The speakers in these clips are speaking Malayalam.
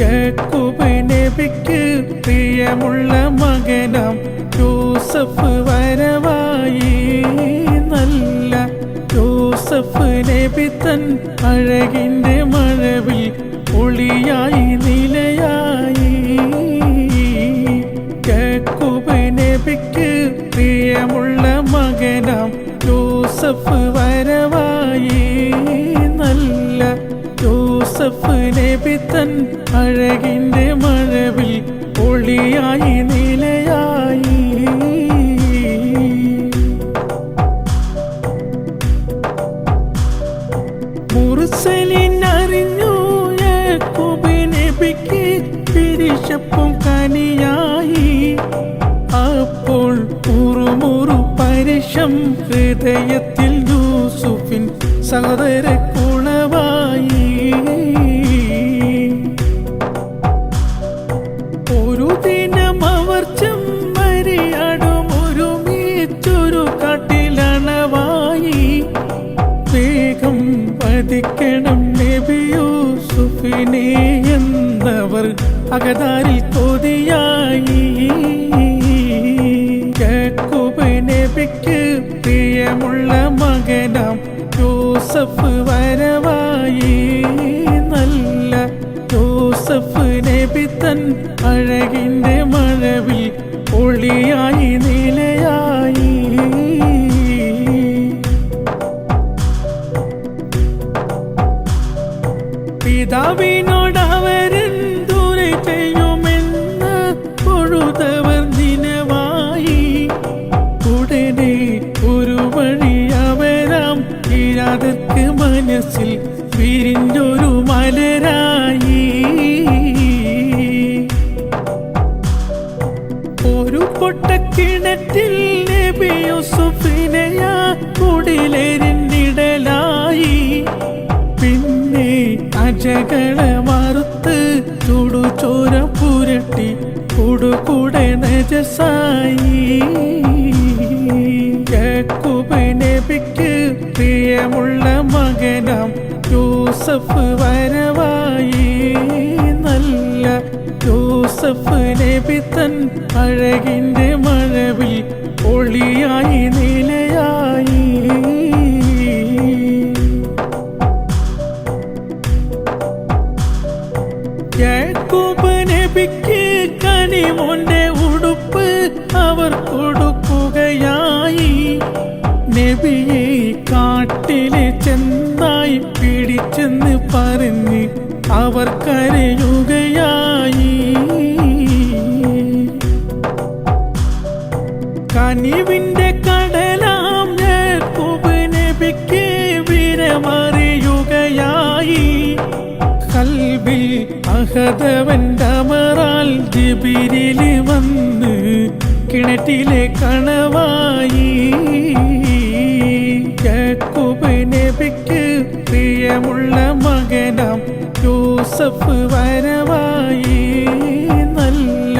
യാക്കൂബ് പ്രിയമുള്ള മകനാം. യൂസഫ് വരവായി. നല്ല യൂസഫ് നബി തൻ അഴകിന്റെ മഴവിൽ ഒളിയായി നിലയായി. യാക്കൂബ് നബിക്ക് പ്രിയമുള്ള മകനാം. യൂസഫ് യൂസഫ് നബി തൻ അഴകിന്റെ മഴവിൽ ഒളിയായി നിലയായി. മുർസലിൻ അറിഞ്ഞു യാക്കൂബ് നബിക്ക് പിരിശപ്പും കനിയായി. അപ്പോൾ മുറുമുറു പരിശം ഹൃദയത്തിൽ യൂസുഫിൻ സഹോദര വധിക്കണം നബി യൂസുഫിനെ എന്നവർ അകതാരിൽ കൊതിയായി നബിക്ക് പ്രിയമുള്ള മകനാം യൂസഫ് വരവായി. നല്ല യൂസഫ് നബി തൻ അഴകിന്റെ മഴവിൽ ഒളിയായി നിലയായി പിതാവിനോട് അവരെന്തുരെ ചെയ്യുമെന്ന് പൊഴുതവർ ദിനമായി ഉടനെ ഒരു വഴി അവരാം. ഇരാതർക്ക് മനസ്സിൽ വിരിഞ്ഞൊരു മലരായി. ഒരു പൊട്ടക്കിണറ്റിൽ നബി യൂസുഫിനെയാ അജകളെ മറുത്ത് ചുടുചോര പുരട്ടി കൂടുകൂടെ നജസായി. യാക്കൂബ് നബിക്ക് പ്രിയമുള്ള മകനാം യൂസഫ് വരവായി. നല്ല യൂസഫ് നബി തൻ അഴകിന്റെ മഴവിൽ കനിമോന്റെ ഉടുപ്പ് അവർ കൊടുക്കുകയായി. നബിയെ കാട്ടിലെ ചെന്നായി പിടിച്ചെന്ന് പറഞ്ഞ് അവർ കരയുകയായി. കനിവിന്റെ കൽബിൽ അഹദവന്റെ അമറാൽ ജിബിരിലി വന്ന് കിണറ്റിലെ കണവായി. നബിക്ക് പ്രിയമുള്ള മകനാം യൂസഫ് വരവായി. നല്ല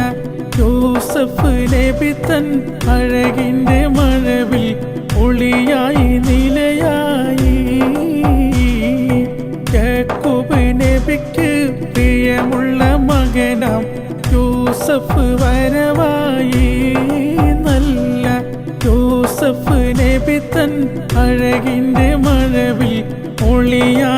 യൂസഫ് നബി തൻ അഴകിന്റെ മഴവിൽ ഒളിയായി നിലയായി യാക്കൂബ് നബിക്ക് പ്രിയമുള്ള മകനാം. യൂസഫ് വരവായി. നല്ല യൂസഫ് നബി തൻ അഴകിന്റെ മഴവിൽ ഒളിയായി